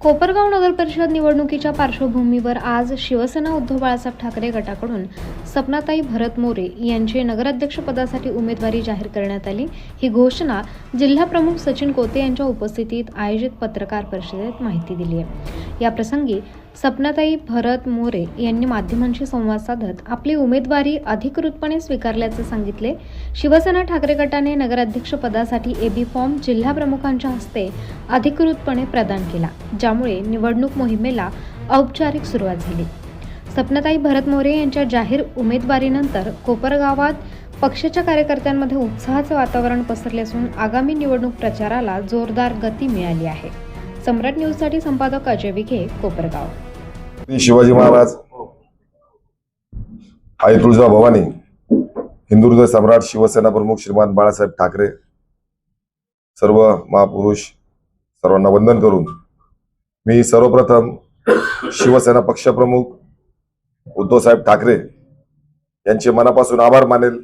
कोपरगाव नगर परिषद निवडणुकीच्या पार्श्वभूमीवर आज शिवसेना उद्धव बाळासाहेब ठाकरे गटाकडून सपनाताई भरत मोरे यांची नगराध्यक्षपदासाठी उमेदवारी जाहीर करण्यात आली. ही घोषणा जिल्हाप्रमुख सचिन कोते यांच्या उपस्थितीत आयोजित पत्रकार परिषदेत माहिती दिली आहे. या प्रसंगी सपनाताई भरत मोरे यांनी माध्यमांशी संवाद साधत आपली उमेदवारी अधिकृतपणे स्वीकारल्याचे सांगितले. शिवसेना ठाकरे गटाने नगराध्यक्षपदासाठी एबी फॉर्म जिल्हा प्रमुखांच्या हस्ते अधिकृतपणे प्रदान केला ज्यामुळे निवडणूक मोहिमेला औपचारिक सुरुवात झाली. सपनाताई भरत मोरे यांच्या जाहीर उमेदवारीनंतर कोपरगावात पक्षाच्या कार्यकर्त्यांमध्ये उत्साहाचे वातावरण पसरले असून आगामी निवडणूक प्रचाराला जोरदार गती मिळाली आहे. सम्राट न्यूजसाठी संपादक अजय विखे कोपरगाव. श्री शिवाजी महाराज आई तुळजा भवानी हिंदू हृदय सम्राट शिवसेना प्रमुख श्रीमान बाळासाहेब ठाकरे सर्व महापुरुष सर्वांना वंदन करून मी सर्वप्रथम शिवसेना पक्षप्रमुख उद्धवसाहेब ठाकरे यांचे मनापासून आभार मानेल.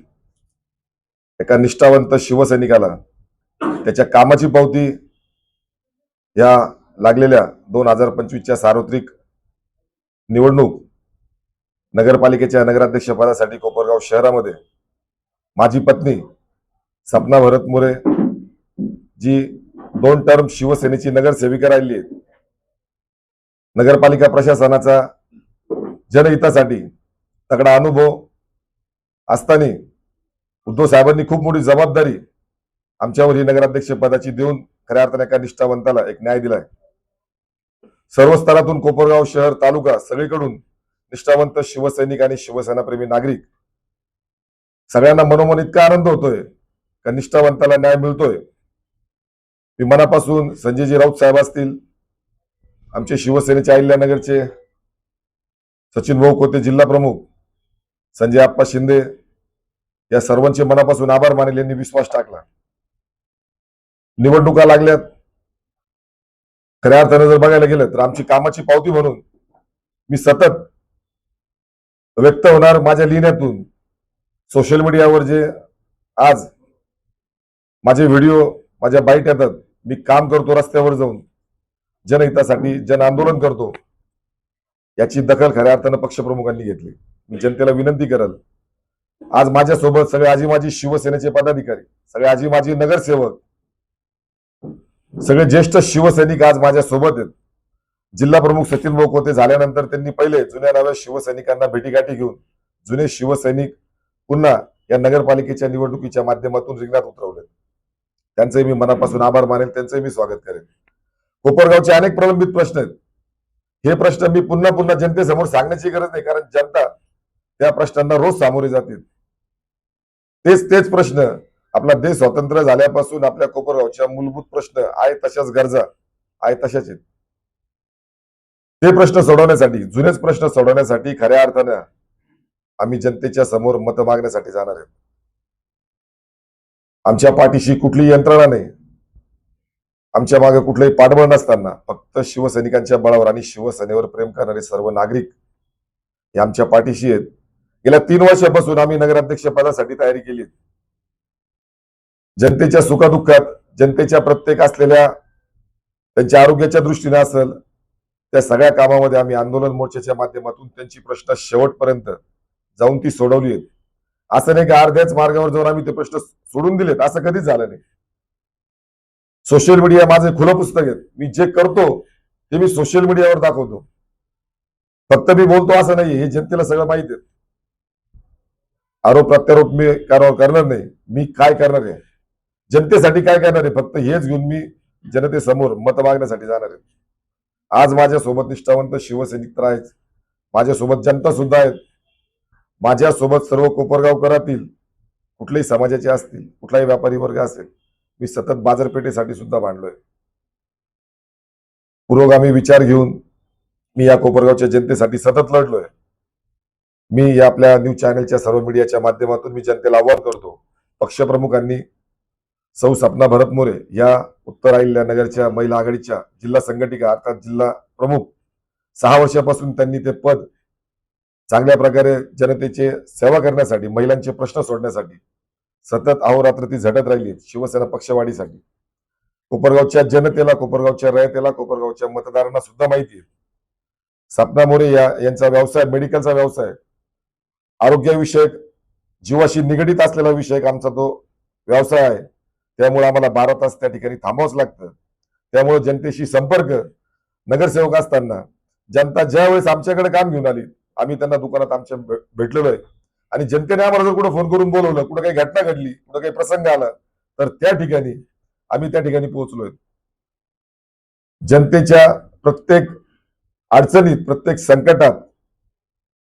एका निष्ठावंत शिवसैनिकाला त्याच्या कामाची पावती या लागलेल्या दोन हजार पंचवीसच्या सार्वत्रिक निवडणूक नगरपालिकेच्या नगराध्यक्षपदासाठी कोपरगाव शहरामध्ये माझी पत्नी सपना भरत मोरे जी दोन टर्म शिवसेनेची नगरसेविका राहिली आहे नगरपालिका प्रशासनाचा जनहितासाठी तगडा अनुभव असताना उद्धव साहेबांनी खूप मोठी जबाबदारी आमच्यावर ही नगराध्यक्ष पदाची देऊन खऱ्या अर्थाने एका निष्ठावंताला एक न्याय दिलाय. सर्व स्तरातून कोपरगाव शहर तालुका सगळीकडून निष्ठावंत शिवसैनिक आणि शिवसेनाप्रेमी नागरिक सगळ्यांना मनोमन इतका आनंद होतोय? का निष्ठावंताला न्याय मिळतोय? मी मनापासून संजयजी राऊत साहेब असतील आमचे शिवसेनेचे अहिल्यानगरचे सचिन भाऊ कोते जिल्हा प्रमुख संजय आप्पा शिंदे या सर्वांचे मनापासून आभार मानेल यांनी विश्वास टाकला. निवडणुका लागल्यात. खऱ्या अर्थाने जर बघायला गेलं तर आमची कामाची पावती म्हणून मी सतत व्यक्त होणार माझ्या लिहिण्यातून. सोशल मीडियावर जे आज माझे व्हिडिओ माझ्या बाईट येतात मी काम करतो रस्त्यावर जाऊन. जनहितासाठी जन आंदोलन करतो. याची दखल खऱ्या अर्थानं पक्षप्रमुखांनी घेतली. मी जनतेला विनंती करल. आज माझ्यासोबत सगळे आजी माझी शिवसेनेचे पदाधिकारी सगळे आजी माझी नगरसेवक सगळे ज्येष्ठ शिवसैनिक आज माझ्या सोबत आहेत. जिल्हा प्रमुख सचिन भाऊ कोते झाल्यानंतर त्यांनी पहिले जुन्या नव्या शिवसैनिकांना भेटीगाठी घेऊन जुने शिवसैनिक पुन्हा या नगरपालिकेच्या निवडणुकीच्या माध्यमातून रिंगणात उतरवले त्यांचंही मी मनापासून आभार मानेल त्यांचंही मी स्वागत करेन कोपरगावचे अनेक प्रलंबित प्रश्न आहेत. हे प्रश्न मी पुन्हा पुन्हा जनतेसमोर सांगण्याची गरज नाही कारण जनता त्या प्रश्नांना रोज सामोरे जातील तेच तेच प्रश्न आपला देश स्वतंत्र झाल्यापासून आपल्या कोपरगावच्या मूलभूत प्रश्न आहे तशाच गरजा आहे तशाच आहेत. ते प्रश्न सोडवण्यासाठी जुनेच प्रश्न सोडवण्यासाठी खऱ्या अर्थानं आम्ही जनतेच्या समोर मत मागण्यासाठी जाणार आहेत. आमच्या पाठीशी कुठलीही यंत्रणा नाही. आमच्या मागे कुठलंही पाठबळ नसताना फक्त शिवसैनिकांच्या बळावर आणि शिवसेनेवर प्रेम करणारे सर्व नागरिक हे आमच्या पाठीशी आहेत. गेल्या तीन वर्षापासून आम्ही नगराध्यक्ष पदासाठी तयारी केली आहे. जनतेच्या सुखादुःखात जनतेच्या प्रत्येक असलेल्या त्यांच्या आरोग्याच्या दृष्टीने असेल त्या सगळ्या कामामध्ये आम्ही आंदोलन मोर्चाच्या माध्यमातून त्यांची प्रश्न शेवटपर्यंत जाऊन ती सोडवली आहेत असं नाही की अर्ध्याच मार्गावर जाऊन आम्ही ते प्रश्न सोडून दिलेत असं कधीच झालं नाही. सोशल मीडिया माझे खुलं पुस्तक आहे. मी जे करतो ते मी सोशल मीडियावर दाखवतो. फक्त मी बोलतो असं नाही हे जनतेला सगळं माहिती आहे. आरोप प्रत्यारोप मी कारवाई करणार नाही. मी काय करणार आहे? जनतेसाठी काय करणार आहे? फक्त हेच घेऊन मी जनतेसमोर मत मागण्यासाठी जाणार आहे. आज माझ्यासोबत निष्ठावंत शिवसैनिक तर आहेच माझ्यासोबत जनता सुद्धा आहेत. माझ्यासोबत सर्व कोपरगावकरातील कुठल्याही समाजाचे असतील कुठलाही व्यापारी वर्ग असेल मी सतत बाजारपेठेसाठी सुद्धा मांडलोय पुरोगामी विचार घेऊन मी या कोपरगावच्या जनतेसाठी सतत लढलोय. मी या आपल्या न्यूज चॅनलच्या सर्व मीडियाच्या माध्यमातून मी जनतेला आव्हान करतो. पक्षप्रमुखांनी सौ सपना भरत मोरे या उत्तर अहिल्या नगरच्या महिला आघाडीच्या जिल्हा संघटिका अर्थात जिल्हा प्रमुख. सहा वर्षापासून त्यांनी ते पद चांगल्या प्रकारे जनतेचे सेवा करण्यासाठी महिलांचे प्रश्न सोडण्यासाठी सतत अहोरात्र ती झटत राहिली शिवसेना पक्षवाढीसाठी. कोपरगावच्या जनतेला कोपरगावच्या रयतेला कोपरगावच्या मतदारांना सुद्धा माहिती आहे. सपना मोरे या यांचा व्यवसाय मेडिकलचा व्यवसाय आरोग्यविषयक जीवाशी निगडीत असलेला विषय आमचा तो व्यवसाय आहे. त्यामुळे आम्हाला बारा तास त्या ठिकाणी थांबावंच लागतं. त्यामुळे जनतेशी संपर्क नगरसेवक असताना जनता ज्या वेळेस आमच्याकडे काम घेऊन आली आम्ही त्यांना दुकानात आमच्या भेटलेलो आहे आणि जनतेने आम्हाला जर कुठं फोन करून बोलवलं कुठं काही घटना घडली कुठं काही प्रसंग आला तर त्या ठिकाणी आम्ही त्या ठिकाणी पोहोचलोय. जनतेच्या प्रत्येक अडचणीत प्रत्येक संकटात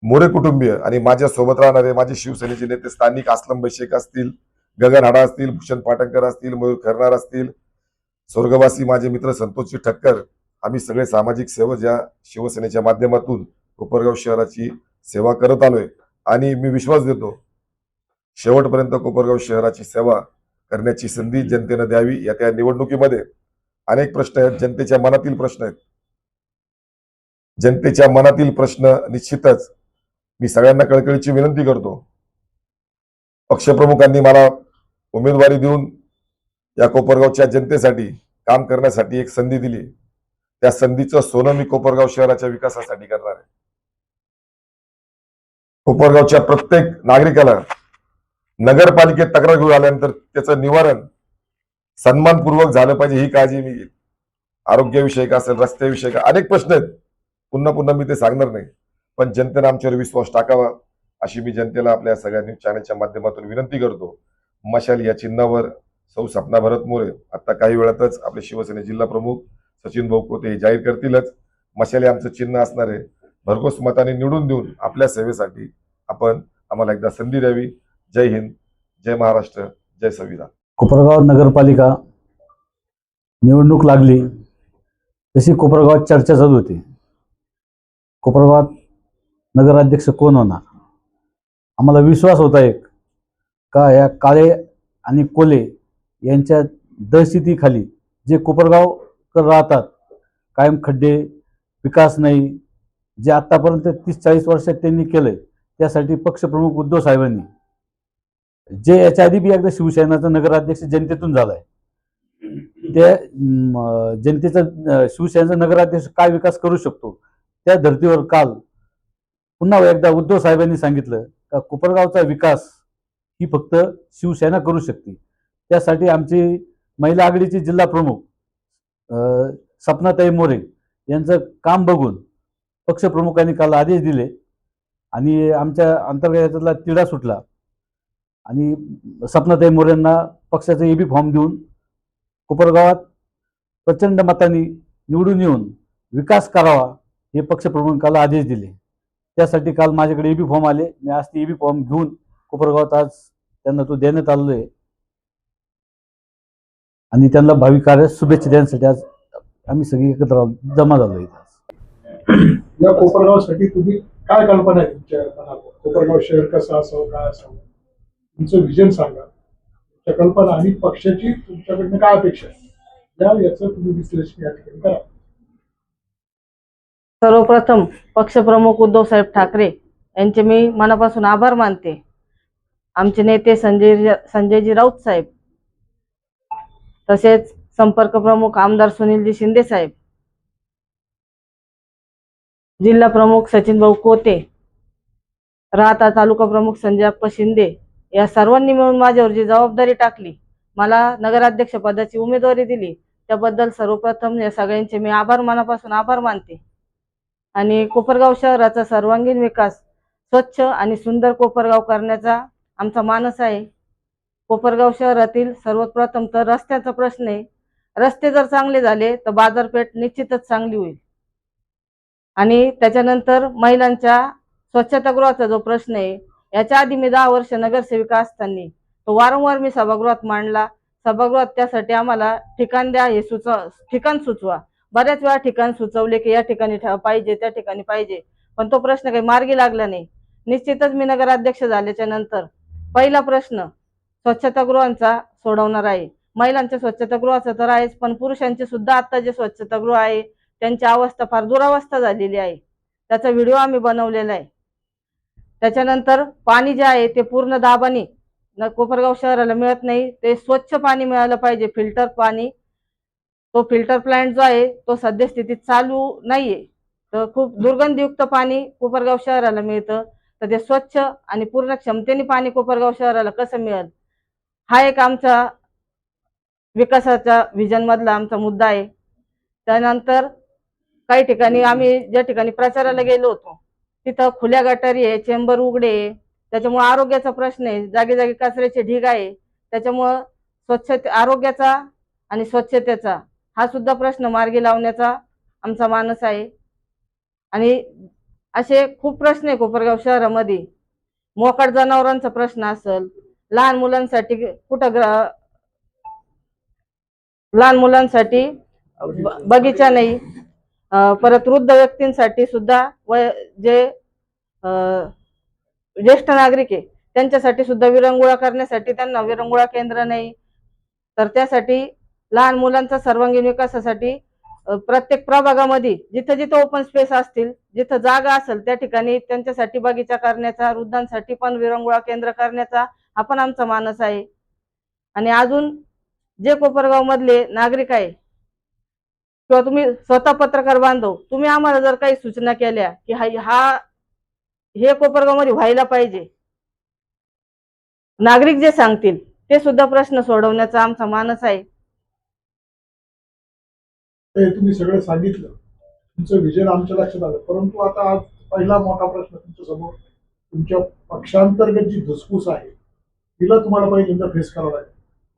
मोरे कुटुंबीय आणि माझ्या सोबत राहणारे माझे शिवसेनेचे नेते स्थानिक आसलम शेख असतील गगन हाडा असतील भूषण पाटणकर असतील मयूर खरणार असतील स्वर्गवासी माझे मित्र संतोषजी ठक्कर आम्ही सगळे सामाजिक सेवक या शिवसेनेच्या माध्यमातून कोपरगाव शहराची सेवा करत आलोय आणि मी विश्वास देतो शेवटपर्यंत कोपरगाव शहराची सेवा करण्याची संधी जनतेनं द्यावी या त्या निवडणुकीमध्ये. अनेक प्रश्न आहेत जनतेच्या मनातील प्रश्न आहेत. जनतेच्या मनातील प्रश्न निश्चितच मी सगळ्यांना कळकळीची विनंती करतो. पक्षप्रमुखांनी मला उमेदवारी देऊन या कोपरगावच्या जनतेसाठी काम करण्यासाठी एक संधी दिली. त्या संधीचं सोनं मी कोपरगाव शहराच्या विकासासाठी करणार आहे. कोपरगावच्या प्रत्येक नागरिकाला नगरपालिकेत तक्रार घेऊन आल्यानंतर त्याचं निवारण सन्मानपूर्वक झालं पाहिजे ही काळजी मी घेईल आरोग्यविषयक असेल रस्त्याविषयक अनेक प्रश्न आहेत. पुन्हा पुन्हा मी ते सांगणार नाही. पण जनतेनं आमच्यावर विश्वास टाकावा अशी मी जनतेला आपल्या सगळ्या न्यूज चॅनलच्या माध्यमातून विनंती करतो. मशाल या चिन्हावर सौ सपना भरत मोरे. आता काही वेळातच आपले शिवसेने जिल्हा प्रमुख सचिन भाऊ कोते हे जाहीर करतीलच. मशाल हे आमचं चिन्ह असणार आहे. भरघोस मताने निवडून देऊन आपल्या सेवेसाठी आपण आम्हाला एकदा संधी द्यावी. जय हिंद जय महाराष्ट्र जय संविधान. कोपरगाव नगरपालिका निवडणूक लागली तशी कोपरगावात चर्चा चालू होती. कोपरगावात नगराध्यक्ष कोण होणार? आम्हाला विश्वास होता एक. का या काळे आणि कोले यांच्या दहशतीखाली जे कोपरगावकर राहतात कायम खड्डे विकास नाही जे आत्तापर्यंत तीस चाळीस वर्षात त्यांनी केलं आहे त्यासाठी पक्षप्रमुख उद्धव साहेबांनी जे याच्या आधी बी एकदा शिवसेनाचा नगराध्यक्ष जनतेतून झाला आहे त्या जनतेचा शिवसेनेचा नगराध्यक्ष काय विकास करू शकतो त्या धर्तीवर काल पुन्हा एकदा उद्धव साहेबांनी सांगितलं का कोपरगावचा विकास ही फक्त शिवसेना करू शकते. त्यासाठी आमची महिला आघाडीची जिल्हा प्रमुख सपनाताई मोरे यांचं काम बघून पक्षप्रमुखांनी काल आदेश दिले आणि आमच्या अंतर्गतातला तिढा सुटला आणि सपनाताई मोरेंना पक्षाचा एबी फॉर्म देऊन कोपरगावात प्रचंड मतांनी निवडून येऊन विकास करावा हे पक्षप्रमुखाला आदेश दिले. त्यासाठी काल माझ्याकडे एबी फॉर्म आले. मी आज ते एबी फॉर्म घेऊन कोपरगावात आज त्यांना तो देण्यात आलेलो आहे आणि त्यांना भावी कार्यास शुभेच्छा देण्यासाठी आज आम्ही सगळी एकत्र जमा झालो इथं या कोपरगावसाठी तुम्ही काय कल्पना आहे तुमच्या मनात कोपरगाव शहर कसं असावं काय असावं? तुमचं विजन सांगा. तुमच्या कल्पना आणि पक्षाची तुमच्याकडनं काय अपेक्षा आहे? या याचं तुम्ही विश्लेषण या ठिकाणी करा. सर्वप्रथम पक्षप्रमुख उद्धवसाहेब ठाकरे यांचे मी मनापासून आभार मानते. आमचे नेते संजय संजयजी राऊत साहेब तसेच संपर्क प्रमुख आमदार सुनीलजी शिंदे साहेब जिल्हा प्रमुख सचिन भाऊ कोते राहता तालुका प्रमुख संजय अप्पा शिंदे या सर्वांनी मिळून माझ्यावर जी जबाबदारी टाकली मला नगराध्यक्ष पदाची उमेदवारी दिली त्याबद्दल सर्वप्रथम या सगळ्यांचे मी आभार मनापासून आभार मानते. आणि कोपरगाव शहराचा सर्वांगीण विकास स्वच्छ आणि सुंदर कोपरगाव करण्याचा आमचा मानस आहे. कोपरगाव शहरातील सर्वप्रथम तर रस्त्याचा प्रश्न आहे. रस्ते जर चांगले झाले तर बाजारपेठ निश्चितच चांगली होईल. आणि त्याच्यानंतर महिलांच्या स्वच्छतागृहाचा जो प्रश्न आहे याच्या आधी मी दहा वर्ष नगरसेविका असताना तो वारंवार मी सभागृहात मांडला. सभागृहात त्यासाठी आम्हाला ठिकाण द्या हे सुचव ठिकाण सुचवा. बऱ्याच वेळा ठिकाण सुचवले की या ठिकाणी पाहिजे त्या ठिकाणी पाहिजे. पण तो प्रश्न काही मार्गी लागला नाही. निश्चितच मी नगराध्यक्ष झाल्याच्यानंतर पहिला प्रश्न स्वच्छतागृहांचा सोडवणार आहे. महिलांच्या स्वच्छतागृहाचं तर आहेच पण पुरुषांचे सुद्धा आता जे स्वच्छतागृह आहे त्यांची अवस्था फार दुरावस्था झालेली आहे. त्याचा व्हिडिओ आम्ही बनवलेला आहे. त्याच्यानंतर पाणी जे आहे ते पूर्ण दाबाने कोपरगाव शहराला मिळत नाही. ते स्वच्छ पाणी मिळालं पाहिजे फिल्टर पाणी. तो फिल्टर प्लांट जो आहे तो सद्यस्थितीत चालू नाहीये. तर खूप दुर्गंधयुक्त पाणी कोपरगाव शहराला मिळतं. तर ते स्वच्छ आणि पूर्ण क्षमतेने पाणी कोपरगाव शहराला कसं मिळेल? हा एक आमचा विकासाच्या विजनमधला आमचा मुद्दा आहे. त्यानंतर काही ठिकाणी आम्ही ज्या ठिकाणी प्रचाराला गेलो होतो तिथं खुल्या गटारी आहे चेंबर उघडे आहे. त्याच्यामुळं आरोग्याचा प्रश्न आहे जागी जागी कचऱ्याचे ढीग आहे. त्याच्यामुळं स्वच्छते आरोग्याचा आणि स्वच्छतेचा हा सुद्धा प्रश्न मार्गी लावण्याचा आमचा मानस आहे. आणि असे खूप प्रश्न आहे कोपरगाव शहरामध्ये. मोकाट जनावरांचा प्रश्न असेल लहान मुलांसाठी कुठं ग्र- लहान मुलांसाठी बगीचा नाही. परत वृद्ध व्यक्तींसाठी सुद्धा वय जे ज्येष्ठ नागरिक आहे त्यांच्यासाठी सुद्धा विरंगुळा करण्यासाठी त्यांना विरंगुळा केंद्र नाही. तर त्यासाठी लहान मुलांचा सर्वांगीण विकासासाठी प्रत्येक प्रभागामध्ये जिथं जिथं ओपन स्पेस असतील जिथं जागा असेल त्या ठिकाणी त्यांच्यासाठी बगीचा करण्याचा वृद्धांसाठी पण विरंगुळा केंद्र करण्याचा हा पण आमचा मानस आहे. आणि अजून जे कोपरगाव मधले नागरिक आहे किंवा तुम्ही स्वतः पत्रकार बांधव तुम्ही आम्हाला जर काही सूचना केल्या की हा हे कोपरगावमध्ये व्हायला पाहिजे नागरिक जे सांगतील ते सुद्धा प्रश्न सोडवण्याचा आमचा मानस आहे. हे तुम्ही सगळं सांगितलं. तुमचं विजन आमच्या लक्षात आलं. परंतु आता आज पहिला मोठा प्रश्न तुमच्यासमोर तुमच्या पक्षांतर्गत जी धुसफूस आहे तिला तुम्हाला पहिल्यांदा फेस करावं लागेल.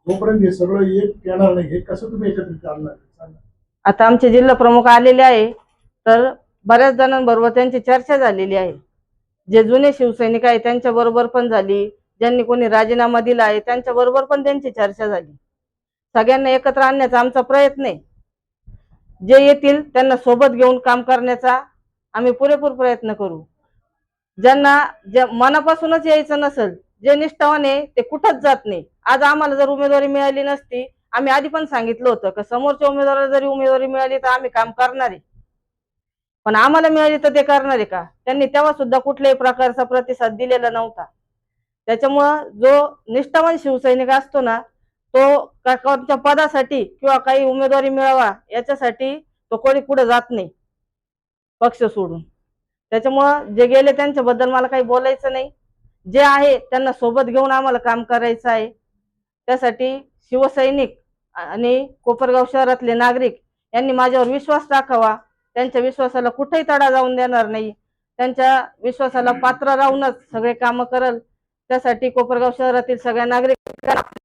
जोपर्यंत हे सगळं एक येणार नाही हे कसं तुम्ही एकत्रित आणणार सांगा. आता आमचे जिल्हा प्रमुख आलेले आहे तर बऱ्याच जणांबरोबर त्यांची चर्चा झालेली आहे. जे जुने शिवसैनिक आहे त्यांच्या बरोबर पण झाली. ज्यांनी कोणी राजीनामा दिला आहे त्यांच्या बरोबर पण त्यांची चर्चा झाली. सगळ्यांना एकत्र आणण्याचा आमचा प्रयत्न आहे. जे येतील त्यांना सोबत घेऊन काम करण्याचा आम्ही पुरेपूर प्रयत्न करू. ज्यांना जे मनापासूनच यायचं नसेल जे निष्ठावान आहे ते कुठंच जात नाही. आज आम्हाला जर उमेदवारी मिळाली नसती आम्ही आधी पण सांगितलं होतं की समोरच्या उमेदवाराला जरी उमेदवारी मिळाली तर आम्ही काम करणार आहे. पण आम्हाला मिळाली तर ते करणार आहे का? त्यांनी तेव्हा सुद्धा कुठल्याही प्रकारचा प्रतिसाद दिलेला नव्हता. त्याच्यामुळं जो निष्ठावान शिवसैनिक असतो ना तो का- पदासाठी किंवा काही उमेदवारी मिळावा याच्यासाठी तो कोणी पुढे जात नाही. पक्ष सोडून. त्याच्यामुळं जे गेले त्यांच्याबद्दल मला काही बोलायचं नाही. जे आहे त्यांना सोबत घेऊन आम्हाला काम करायचं आहे. त्यासाठी शिवसैनिक आणि कोपरगाव शहरातले नागरिक यांनी माझ्यावर विश्वास टाकावा. त्यांच्या विश्वासाला कुठेही तडा जाऊन देणार नाही. त्यांच्या विश्वासाला पात्र राहूनच सगळे कामं करल. त्यासाठी कोपरगाव शहरातील सगळ्या नागरिक